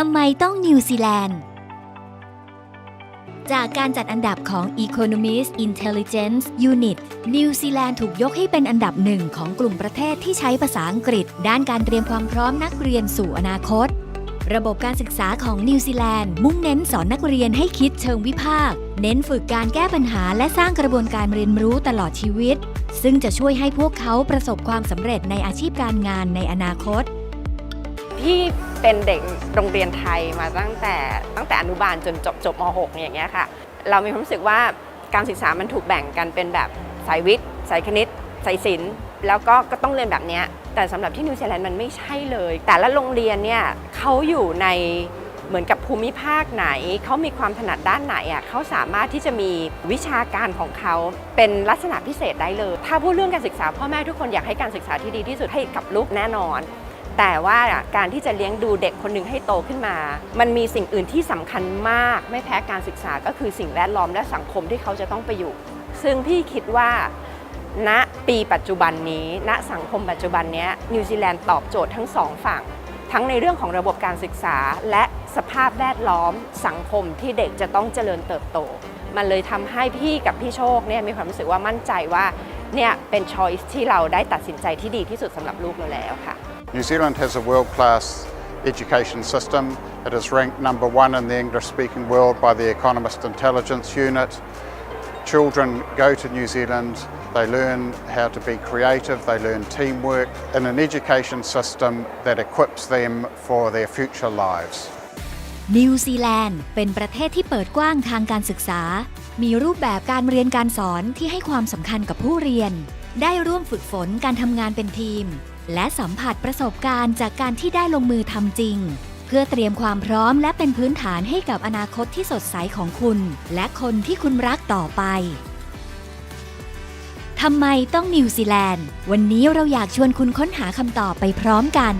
ทำไมต้องนิวซีแลนด์ จากการจัดอันดับของ Economist Intelligence Unit นิวซีแลนด์ถูกยกให้เป็นอันดับหนึ่งของกลุ่มประเทศที่ใช้ภาษาอังกฤษ ด้านการเตรียมความพร้อมนักเรียนสู่อนาคต ระบบการศึกษาของนิวซีแลนด์มุ่งเน้นสอนนักเรียนให้คิดเชิงวิพากษ์เน้นฝึกการแก้ปัญหาและสร้างกระบวนการเรียนรู้ตลอดชีวิต ซึ่งจะช่วยให้พวกเขาประสบความสำเร็จในอาชีพการงานในอนาคต พี่เป็นเด็กโรงเรียนไทยมาตั้งแต่ตั้งแต่อนุบาลจนจบจบม .6 อย่างเงี้ยค่ะ เรามีความรู้สึกว่าการศึกษามันถูกแบ่งกันเป็นแบบสายวิทย์สายคณิตสายศิลป์แล้วก็ก็ต้องเรียนแบบเนี้ยแต่สำหรับที่นิวซีแลนด์มันไม่ใช่เลย แต่ละโรงเรียนเนี่ยเขาอยู่ในเหมือนกับภูมิภาคไหน เขามีความถนัดด้านไหนอะเขาสามารถที่จะมีวิชาการของเขาเป็นลักษณะพิเศษได้เลย ถ้าพูดเรื่องการศึกษาพ่อแม่ทุกคนอยากให้การศึกษาที่ดีที่สุดให้กับลูกแน่นอน แต่ว่าการที่จะเลี้ยงดูเด็กคนหนึ่งให้โตขึ้นมา มันมีสิ่งอื่นที่สำคัญมาก ไม่แพ้การศึกษาก็คือสิ่งแวดล้อมและสังคมที่เขาจะต้องไปอยู่ ซึ่งพี่คิดว่าณปีปัจจุบันนี้ณสังคมปัจจุบันนี้นิวซีแลนด์ตอบโจทย์ทั้งสองฝั่ง ทั้งในเรื่องของระบบการศึกษา และสภาพแวดล้อมสังคมที่เด็กจะต้องเจริญเติบโต มันเลยทำให้พี่กับพี่โชคเนี่ยมีความรู้สึกว่ามั่นใจว่า เนี่ยเป็นช้อยส์ที่เราได้ตัดสินใจที่ดีที่สุดสำหรับลูกเราแล้วค่ะ New Zealand has a world class education system. It is ranked number one in the English speaking world by the Economist Intelligence Unit. Children go to New Zealand, they learn how to be creative, they learn teamwork in an education system that equips them for their future lives. นิวซีแลนด์เป็นประเทศที่เปิดกว้างทางการศึกษา มีรูปแบบการเรียนการสอนที่ให้ความสำคัญกับผู้เรียน ได้ร่วมฝึกฝนการทำงานเป็นทีม และสัมผัสประสบการณ์จากการที่ได้ลงมือทำจริง เพื่อเตรียมความพร้อมและเป็นพื้นฐานให้กับอนาคตที่สดใสของคุณ และคนที่คุณรักต่อไปทำไมต้องนิวซีแลนด์ วันนี้เราอยากชวนคุณค้นหาคำตอบไปพร้อมกัน